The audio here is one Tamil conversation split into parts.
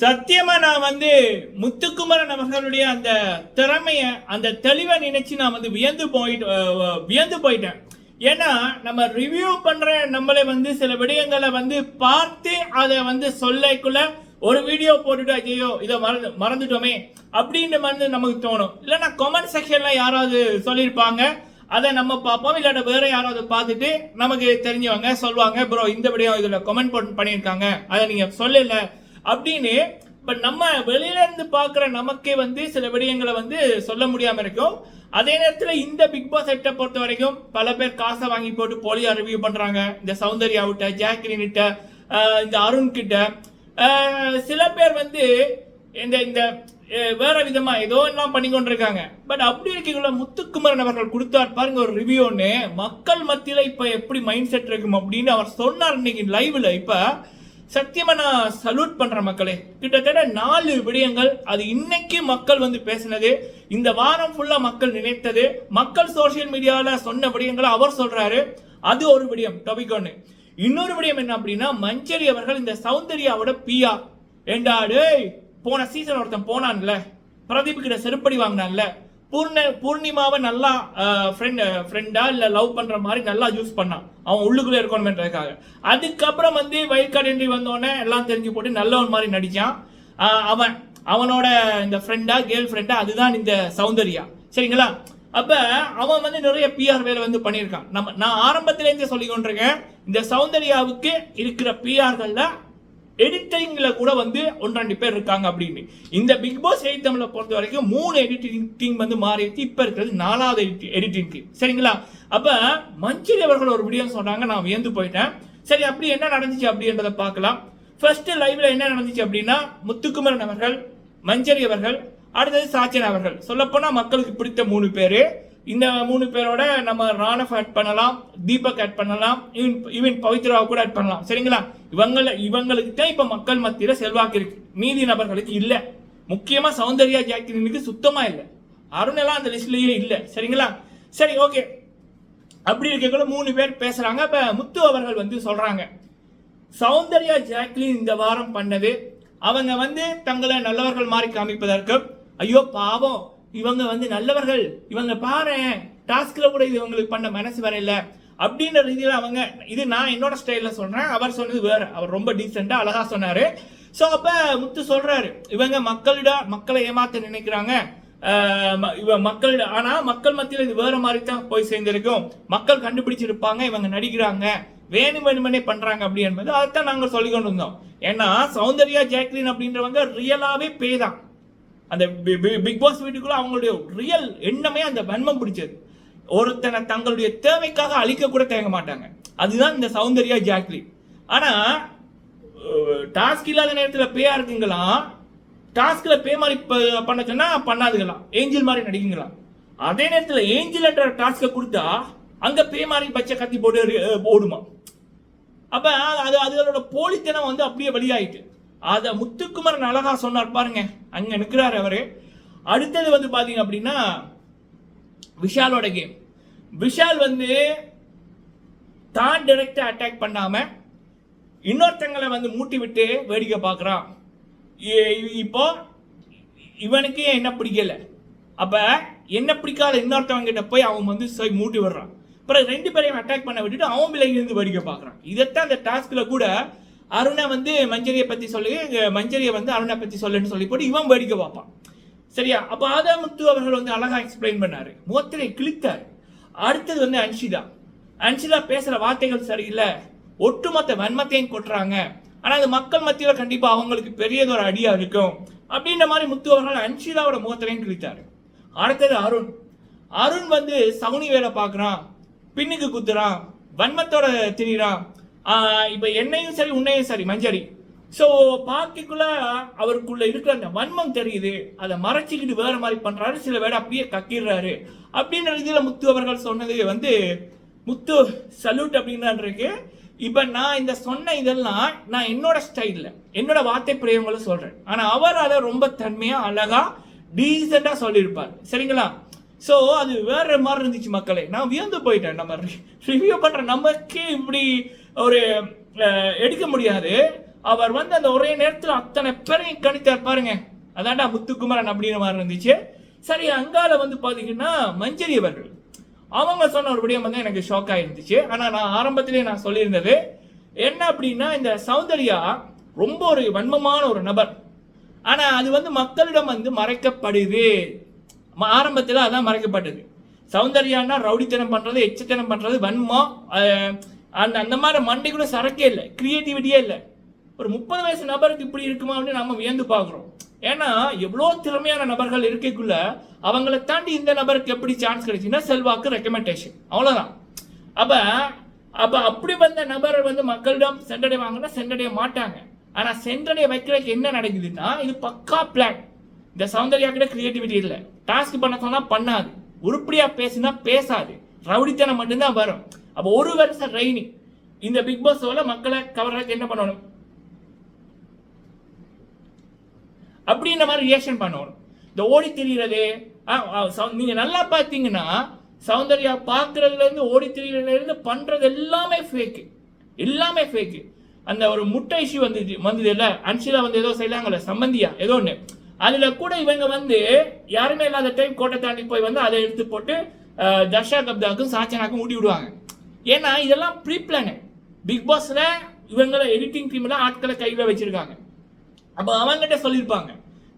சத்தியமா நான் வந்து முத்துக்குமரன் அவர்களுடைய அந்த திறமைய அந்த தெளிவை நினைச்சு நான் வந்து வியந்து போயிட்டு வியந்து போயிட்டேன். ஏன்னா நம்ம ரிவ்யூ பண்ற நம்மளே வந்து சில விடயங்களை வந்து பார்த்து அதை வந்து சொல்லக்குள்ள ஒரு வீடியோ போட்டுட்டு ஐயோ இதை மறந்து மறந்துட்டோமே அப்படின்னு வந்து நமக்கு தோணும். இல்லைன்னா கமெண்ட் செக்ஷன்ல யாராவது சொல்லியிருப்பாங்க. அதை நம்ம பார்ப்போம். இல்லாட்ட வேற யாராவது பார்த்துட்டு நமக்கு தெரிஞ்சவங்க சொல்லுவாங்க ப்ரோ இந்த விடயம் இதுல கமெண்ட் பண்ணியிருக்காங்க. அதை நீங்க சொல்லல. அப்படின்னு பட் நம்ம வெளியிலேருந்து பார்க்குற நமக்கே வந்து சில விடயங்களை வந்து சொல்ல முடியாமல் இருக்கும். அதே நேரத்தில் இந்த பிக் பாஸ் செட்டை பொறுத்த வரைக்கும் பல பேர் காசை வாங்கி போட்டு போலியா ரிவ்யூ பண்ணுறாங்க இந்த சௌந்தர்யாவிட்ட விட்ட இந்த அருண் கிட்ட. சில பேர் வந்து இந்த இந்த வேற விதமா ஏதோ எல்லாம் பண்ணி கொண்டிருக்காங்க. பட் அப்படி இருக்கீங்களா முத்துக்குமரன் அவர்கள் கொடுத்தார் பாருங்க ஒரு ரிவ்யூன்னு மக்கள் மத்தியில் இப்போ எப்படி மைண்ட் செட் இருக்கும் அப்படின்னு அவர் சொன்னார் இன்னைக்கு லைவ்ல இப்போ சத்தியமா நான் சல்யூட் பண்றேன் மக்களே. கிட்டத்தட்ட நாலு விடயங்கள் அது இன்னைக்கு மக்கள் வந்து பேசினது. இந்த வாரம் ஃபுல்லா மக்கள் நினைத்தது. மக்கள் சோஷியல் மீடியால சொன்ன விடயங்களை அவர் சொல்றாரு. அது ஒரு விடயம் டாபிக் ஒன்று இன்னொரு விடயம் என்ன அப்படின்னா மஞ்சரி அவர்கள் இந்த சௌந்தர்யாவோட பியா ஏண்டா டேய் போன சீசன் ஒருத்தன் போனான்ல. பிரதீப் கிட்ட செருப்படி வாங்கினான்ல. பூர்ண பூர்ணிமாவை நல்லா ஃப்ரெண்ட் ஃப்ரெண்டா இல்லை லவ் பண்ணுற மாதிரி நல்லா யூஸ் பண்ணான் அவன் உள்ளுக்குள்ளே இருக்கணுமென்றதுக்காக. அதுக்கப்புறம் வந்து வைல்ட் கார்டு என்ட்ரி வந்தோடனே எல்லாம் தெரிஞ்சு போட்டு நல்லவன் மாதிரி நடித்தான் அவன் அவனோட இந்த ஃப்ரெண்டா கேர்ள் ஃப்ரெண்டா அதுதான் இந்த சௌந்தர்யா. சரிங்களா? அப்போ அவன் வந்து நிறைய பிஆர் வேலை வந்து பண்ணியிருக்கான். நம்ம நான் ஆரம்பத்திலேருந்தே சொல்லிக்கொண்டிருக்கேன். சொல்லி கொண்டிருக்கேன் இந்த சௌந்தர்யாவுக்கு இருக்கிற பிஆர்களில் எடிட்டிங்ல கூட வந்து ஒன்றாண்டு பேர் இருக்காங்க அப்படின்னு. இந்த பிக் பாஸ் எயிட் தமிழை பொறுத்த வரைக்கும் மூணு எடிட்டிங் டீம் வந்து மாறிடுச்சு இப்போ இருக்கிறது நாலாவது எடிட்டிங் டீம் சரிங்களா? அப்போ மஞ்சள் அவர்கள் ஒரு வீடியோ சொன்னாங்க நான் வியந்து போயிட்டேன். சரி அப்படி என்ன நடந்துச்சு அப்படின்றத பார்க்கலாம். ஃபர்ஸ்ட் லைவ்ல என்ன நடந்துச்சு அப்படின்னா முத்துக்குமரன் அவர்கள் மஞ்சரி அவர்கள் அடுத்தது சாச்சன் அவர்கள். சொல்லப்போனால் மக்களுக்கு பிடித்த மூணு பேர். இந்த மூணு பேரோட நம்ம ராணஃப் ஆட் பண்ணலாம் தீபக் ஆட் பண்ணலாம் ஈவன் ஈவன் பவித்ராவை கூட ஆட் பண்ணலாம். சரிங்களா? இவங்கள இவங்களுக்கு தான் இப்போ மக்கள் மத்தியில் செல்வாக்கு இருக்கு. மீதி நபர்களுக்கு இல்லை. முக்கியமாக சௌந்தர்யா ஜாக்கிரனுக்கு சுத்தமாக இல்லை. அருணெல்லாம் அந்த லிஸ்ட்லேயே இல்லை. சரிங்களா? சரி ஓகே அப்படி இருக்கக்குள்ள மூணு பேர் பேசுகிறாங்க இப்போ முத்து அவர்கள் வந்து சொல்கிறாங்க சௌந்தர்யா ஜாக்லின் இந்த வாரம் பண்ணது. அவங்க வந்து தங்களை நல்லவர்கள் மாதிரி காமிப்பதற்கு ஐயோ பாவம். இவங்க வந்து நல்லவர்கள். இவங்க பாரு டாஸ்க்ல கூட இது இவங்களுக்கு பண்ண மனசு வரையில. அப்படின்ற ரீதியில் அவங்க இது நான் என்னோட ஸ்டைலில் சொல்கிறேன் அவர் சொன்னது வேறு. அவர் ரொம்ப டீசெண்டாக அழகாக சொன்னார். ஸோ அப்போ முத்து சொல்கிறாரு இவங்க மக்களிட மக்களை ஏமாத்த நினைக்கிறாங்க. ம- இவ மக்கள் ஆனா மக்கள் மத்தியில் இது வேற மாதிரி தான் போய் சேர்ந்திருக்கும். மக்கள் கண்டுபிடிச்சிருப்பாங்க இவங்க நடிக்கிறாங்க. வேணும் வேணுமனே பண்றாங்க அப்படி என்பது அதைத்தான் நாங்கள் சொல்லி கொண்டு இருந்தோம் ஏன்னா சௌந்தர்யா ஜாக்லின் அப்படின்றவங்க ரியலாவே பேய் தான் அந்த பி- பி- பிக் பாஸ் வீட்டுக்குள்ள அவங்களுடைய ரியல் எண்ணமே அந்த வன்மம் பிடிச்சது. ஒருத்தனை தங்களுடைய தேவைக்காக அழிக்க கூட தேங்க மாட்டாங்க. அதுதான் இந்த சௌந்தர்யா ஜாக்லி. ஆனா டாஸ்க் இல்லாத நேரத்தில் பேயா இருக்குங்களாம். டாஸ்க்ல பே மாதிரி ப- பண்ண சொன்னா பண்ணாதுங்களாம். ஏஞ்சல் மாதிரி நடிக்குங்களாம். அதே நேரத்தில் ஏஞ்சல் என்ற டாஸ்க்கை கொடுத்தா அங்க பே மாதிரி பச்சை கத்தி போட்டு ஓடுமா. அப்ப அது அதுகளோட போலித்தனம் வந்து அப்படியே வெளியாயிட்டு. அதை முத்துக்குமரன் அழகா சொன்னார் பாருங்க. அங்க நிற்கிறார் அவரு. அடுத்தது வந்து பாத்தீங்க அப்படின்னா விஷாலோட கேம் விஷால் வந்து தான் டைரக்டா அட்டாக் பண்ணாம இன்னொருத்தங்களை வந்து மூட்டி விட்டு வேடிக்கை பார்க்குறான். இப்போ இவனுக்கு என்ன பிடிக்கல? அப்ப என்ன பிடிக்காத இன்னொருத்தவங்கிட்ட போய் அவன் வந்து மூட்டி விடுறான். அப்புறம் ரெண்டு பேரையும் அட்டாக் பண்ண விட்டுட்டு அவன் விலகி இருந்து வேடிக்கை பார்க்குறான். இதைத்தான் அந்த டாஸ்கில் கூட அருணை வந்து மஞ்சரியை பற்றி சொல்லி மஞ்சரியை வந்து அருணை பற்றி சொல்லுன்னு சொல்லி போட்டு இவன் வேடிக்கை பார்ப்பான். சரியா? அப்போ ஆதாமுத்து அவர்கள் வந்து அழகாக எக்ஸ்பிளைன் பண்ணாரு. முகத்திரை கிழித்தார். அடுத்தது வந்து அன்ஷிதா. அன்ஷிதா பேசுகிற வார்த்தைகள் சரியில்லை. ஒட்டுமொத்த வன்மத்தையும் கொட்டுறாங்க. ஆனால் அது மக்கள் மத்தியில் கண்டிப்பாக அவங்களுக்கு பெரியதொரு அடியாக இருக்கும். அப்படின்ற மாதிரி முத்து அவர்கள் அன்ஷிதாவோட முகத்திலையும் கிழித்தார். அடுத்தது அருண். அருண் வந்து சவுனி வேலை பார்க்குறான். பின்னுக்கு குத்துறான். வன்மத்தோட திரிகிறான் இப்போ என்னையும் சரி உன்னையும் சரி மஞ்சரி. ஸோ பார்க்கக்குள்ள அவருக்குள்ள இருக்கிற அந்த வன்மம் தெரியுது. அதை மறைச்சிக்கிட்டு வேற மாதிரி பண்றாரு. சில வேட அப்படியே கக்கிடுறாரு. அப்படின்ற இதில் முத்து அவர்கள் சொன்னது வந்து முத்து சல்யூட் அப்படின்றான்ருக்கு இப்போ நான் இந்த சொன்ன இதெல்லாம் நான் என்னோட ஸ்டைலில் என்னோட வார்த்தை பிரயோகங்களை சொல்றேன். ஆனால் அவர் அதை ரொம்ப தன்மையாக அழகாக டீசெண்டாக சொல்லியிருப்பார். சரிங்களா? ஸோ அது வேற மாதிரி இருந்துச்சு மக்களே. நான் வியந்து போயிட்டேன். நம்ம ரிவ்யூ பண்ணுற நமக்கே இப்படி ஒரு எடுக்க முடியாது. அவர் வந்து அந்த ஒரே நேரத்தில் அத்தனை பேரையும் கணித்தார் பாருங்க. அதான்டா முத்துக்குமரன் அப்படின்ற மாதிரி இருந்துச்சு. சரி அங்கால வந்து பார்த்தீங்கன்னா மஞ்சரி அவர்கள். அவங்க சொன்ன ஒரு விடயம் வந்து எனக்கு ஷாக் ஆயிருந்துச்சு ஆனால் நான் ஆரம்பத்திலே நான் சொல்லியிருந்தது என்ன அப்படின்னா இந்த சௌந்தர்யா ரொம்ப ஒரு வன்மமான ஒரு நபர். ஆனால் அது வந்து மக்களிடம் வந்து மறைக்கப்படுது. ஆரம்பத்தில் அதான் மறைக்கப்பட்டது. சௌந்தர்யான்னா ரவுடித்தனம் பண்ணுறது எச்சத்தனம் பண்ணுறது வன்மம் அந்த அந்த மாதிரி மண்டை கூட சரக்கே இல்லை கிரியேட்டிவிட்டியே இல்லை. ஒரு முப்பது வயசு நபருக்கு இப்படி இருக்குமா அப்படின்னு நம்ம வியந்து பார்க்குறோம். ஏன்னா எவ்வளோ திறமையான நபர்கள் இருக்கைக்குள்ள அவங்கள தாண்டி இந்த நபருக்கு எப்படி சான்ஸ் கிடைச்சுன்னா செல்வாக்கு ரெக்கமெண்டேஷன் அவ்வளோதான் அப்போ அப்போ அப்படி வந்த நபர் வந்து மக்களிடம் சென்றடைவாங்கன்னா சென்றடைய மாட்டாங்க. ஆனால் சென்றடைய வைக்கிறதுக்கு என்ன நடக்குதுன்னா இது பக்கா பிளான் இந்த சௌந்தர்யா கிட்ட கிரியேட்டிவிட்டி இல்லை. டாஸ்க் பண்ண சொன்னால் பண்ணாது. உருப்படியாக பேசுனா பேசாது. ரவுடித்தனம் மட்டும்தான் வரும். அப்போ ஒரு வருஷம் ட்ரைனிங் இந்த பிக் பாஸ் ஷோல மக்களை கவர்றதுக்கு என்ன பண்ணணும்? அப்படின்ற மாதிரி ரியாக்ஷன் பண்ணணும். இந்த ஓடி தெரிகிறது ஆ, ஆ, சௌ- நீங்க நல்லா பார்த்தீங்கன்னா சௌந்தர்யா பார்க்கறதுல இருந்து ஓடி திரியிறதுல இருந்து பண்றது எல்லாமே ஃபேக்கு எல்லாமே ஃபேக்கு அந்த ஒரு முட்டை இஷ்யூ வந்துச்சு வந்தது இல்லை அன்சிலா வந்து ஏதோ செய்யலாங்கல்ல? சம்பந்தியா? ஏதோ ஒன்று அதில் கூட இவங்க வந்து யாருமே இல்லாத டைம் கோட்டை தாண்டி போய் வந்து அதை எடுத்து போட்டு தர்ஷா கப்தாக்கும் சாச்சனாக்கும் ஊட்டி விடுவாங்க. ஏன்னா இதெல்லாம் ப்ரீ பிளானு பிக் பாஸில் இவங்கள எடிட்டிங் டீமில் ஆட்களை கையில் வச்சுருக்காங்க. அப்போ அவங்ககிட்ட சொல்லியிருப்பாங்க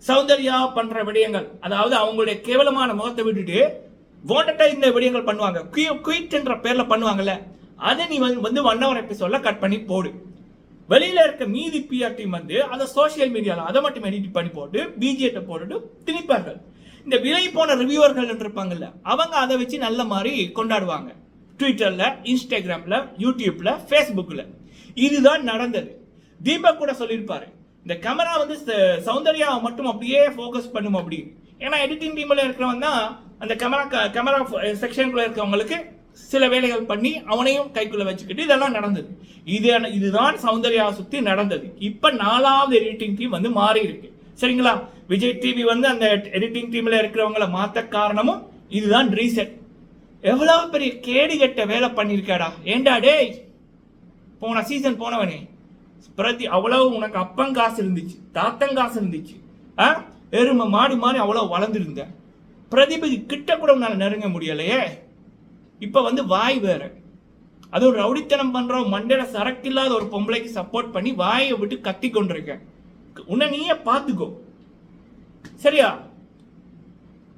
சௌந்தர்யா பண்ணுற விடயங்கள் அதாவது அவங்களுடைய கேவலமான முகத்தை விட்டுட்டு வாண்டட்டாக இந்த விடயங்கள் பண்ணுவாங்க. குயிட்ன்ற பேரில் பண்ணுவாங்கல்ல அதை நீ வந்து வந்து ஒன் ஹவர் எபிசோடில் கட் பண்ணி போடு. வெளியில் இருக்க மீதி பிஆர் டீம் வந்து அதை சோஷியல் மீடியாவில் அதை மட்டும் எடிட் பண்ணி போட்டு பிஜிஎட்ட போட்டுட்டு திணிப்பார்கள். இந்த விலை போன ரிவ்யூவர்கள் இருப்பாங்கல்ல அவங்க அதை வச்சு நல்ல மாதிரி கொண்டாடுவாங்க. ட்விட்டரில் இன்ஸ்டாகிராமில் யூடியூப்பில் ஃபேஸ்புக்கில் இதுதான் நடந்தது. தீபக் கூட சொல்லியிருப்பாரு இந்த கேமரா வந்து ச- சௌந்தர்யாவை மட்டும் அப்படியே ஃபோக்கஸ் பண்ணும் அப்படின்னு ஏன்னா எடிட்டிங் டீமில் இருக்கிறவன் தான் அந்த கேமரா கேமரா செக்ஷனுக்குள்ள இருக்கிறவங்களுக்கு சில வேலைகள் பண்ணி அவனையும் கைக்குள்ள வச்சுக்கிட்டு இதெல்லாம் நடந்தது. இது இதுதான் சௌந்தர்யாவை சுற்றி நடந்தது. இப்போ நாலாவது எடிட்டிங் டீம் வந்து மாறி இருக்கு. சரிங்களா? விஜய் டிவி வந்து அந்த எடிட்டிங் டீமில் இருக்கிறவங்களை மாற்ற காரணமும் இதுதான் ரீசெட் எவ்வளவு பெரிய கேடு கெட்ட வேலை பண்ணியிருக்காடா? ஏண்டா டேய்? போன சீசன் போனவனே. பிரதி அவ்வளவு உனக்கு அப்பன் காசு இருந்துச்சு தாத்தன் காசு இருந்துச்சு. ஆ? எருமை மாடு மாதிரி அவ்வளோ வளர்ந்துருந்த. பிரதிபதி கிட்ட கூட உன்னால நெருங்க முடியலையே. இப்போ வந்து வாய் வேற. அதுவும் ரவுடித்தனம் பண்ணுற மண்டையில சரக்கு இல்லாத ஒரு பொம்பளைக்கு சப்போர்ட் பண்ணி வாயை விட்டு கத்தி கொண்டிருக்க. உன்னை நீயே பார்த்துக்கோ. சரியா?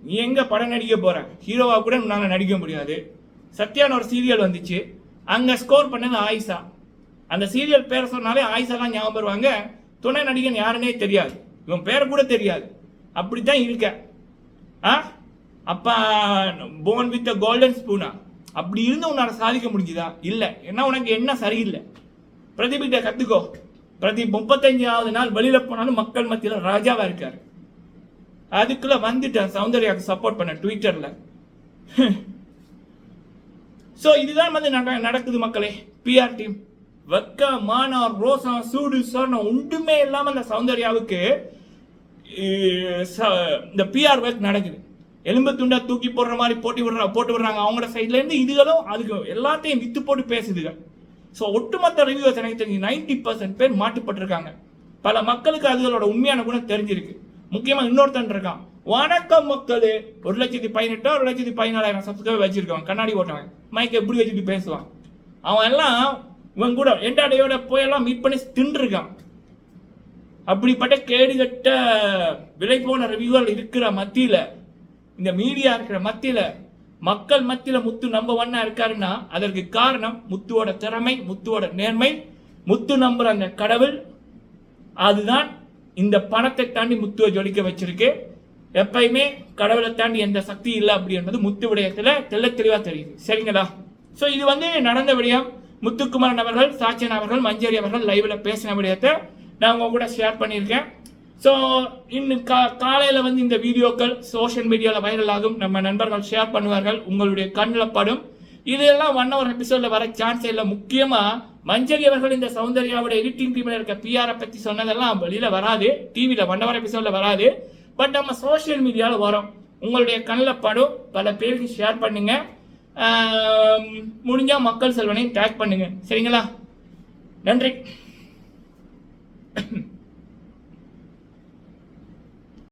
நீ எங்கே படம் நடிக்க போகிற ஹீரோவாக கூட உன்னால நடிக்க முடியாது. சத்யான்னு ஒரு சீரியல் வந்துச்சு. அங்கே ஸ்கோர் பண்ணது ஆயிஷா. அந்த சீரியல் பேரை சொன்னாலே ஆயிஷாலாம் ஞாபகம் வருவாங்க. துணை நடிகன் யாருன்னே தெரியாது. இவன் பேர் கூட தெரியாது. அப்படி தான் இருக்க. ஆ? அப்பா போன் வித் கோல்டன் ஸ்பூனா அப்படி இருந்து உன்னால சாதிக்க முடிஞ்சுதா? இல்லை. ஏன்னா உனக்கு என்ன சரியில்லை. பிரதீப் கற்றுக்கோ பிரதீப் முப்பத்தஞ்சாவது நாள் வெளியில் போனாலும் மக்கள் மத்தியில் ராஜாவாக இருக்கார். அதுக்குள்ள வந்துட்டேன். சௌந்தர்யாவுக்கு சப்போர்ட் பண்ண ட்விட்டர்ல ஸோ இதுதான் வந்து நட- நடக்குது மக்களே. பிஆர் டீம் வெக்க மானா ரோசா சூடு சொர்ணம் ஒன்றுமே இல்லாம அந்த சௌந்தர்யாவுக்கு ச- இந்த பிஆர் ஒர்க் நடக்குது. எலும்பு துண்டா தூக்கி போடுற மாதிரி போட்டி விடுற போட்டு விடுறாங்க. அவங்களோட சைட்ல இருந்து இதுகளும் அதுக்கு எல்லாத்தையும் வித்து போட்டு பேசுதுங்க. ஸோ ஒட்டுமொத்த ரிவியூஸ் எனக்கு தெரிஞ்சு நைன்டி பர்சன்ட் பேர் மாட்டுப்பட்டிருக்காங்க. பல மக்களுக்கு அதுகளோட உண்மையான குணம் தெரிஞ்சிருக்கு. முக்கியமாக இன்னொருத்தன் இருக்கான். வணக்கம் மக்களே ஒரு லட்சத்தி பதினெட்டோ ஒரு லட்சத்தி பதினாலாயிரம் சப்ஸ்கிரைபர் வச்சிருக்கான் கண்ணாடி ஓட்டவன் மைக் எப்படி வச்சுட்டு பேசுவான். அவன் எல்லாம் இவன் கூட எண்டாடையோட போயெல்லாம் மீட் பண்ணி தின்றுருக்கான். அப்படிப்பட்ட கேடுகட்ட விலை போன ரிவ்யூவல் இருக்கிற மத்தியில் இந்த மீடியா இருக்கிற மத்தியில் மக்கள் மத்தியில் முத்து நம்ப ஒன்னா இருக்காருன்னா அதற்கு காரணம் முத்துவோட திறமை முத்துவோட நேர்மை முத்து நம்புற அந்த கடவுள் அதுதான் இந்த பணத்தை தாண்டி முத்துவை ஜொலிக்க வச்சிருக்கு. எப்பயுமே கடவுளை தாண்டி எந்த சக்தி இல்லை அப்படி என்பது முத்து விடயத்தில் தெள்ள தெளிவாக தெரியுது. சரிங்களா? ஸோ இது வந்து நடந்த விடயம். முத்துக்குமாரன் அவர்கள் சாச்சன் அவர்கள் மஞ்சரி அவர்கள் லைவில் பேசின விடயத்தை நான் உங்க கூட ஷேர் பண்ணியிருக்கேன். ஸோ இன்னும் கா காலையில் வந்து இந்த வீடியோக்கள் சோஷியல் மீடியாவில் வைரல் ஆகும். நம்ம நண்பர்கள் ஷேர் பண்ணுவார்கள். உங்களுடைய கண்ணில் படும். இதெல்லாம் ஒன் ஹவர் எபிசோட்ல வர சான்ஸ் இல்லை. முக்கியமாக மஞ்சரி அவர்கள் இந்த சௌந்தர்யாவோட எடிட்டிங் டீம்ல இருக்க பிஆரை பத்தி சொன்னதெல்லாம் வெளியில வராது. டிவியில ஒன் ஹவர் எபிசோட்ல வராது. பட் நம்ம சோஷியல் மீடியாவில் வரோம். உங்களுடைய கண்ணில் படும். பல பேருக்கு ஷேர் பண்ணுங்க. முடிஞ்சால் மக்கள் செல்வனையும் டேக் பண்ணுங்க. சரிங்களா? நன்றி.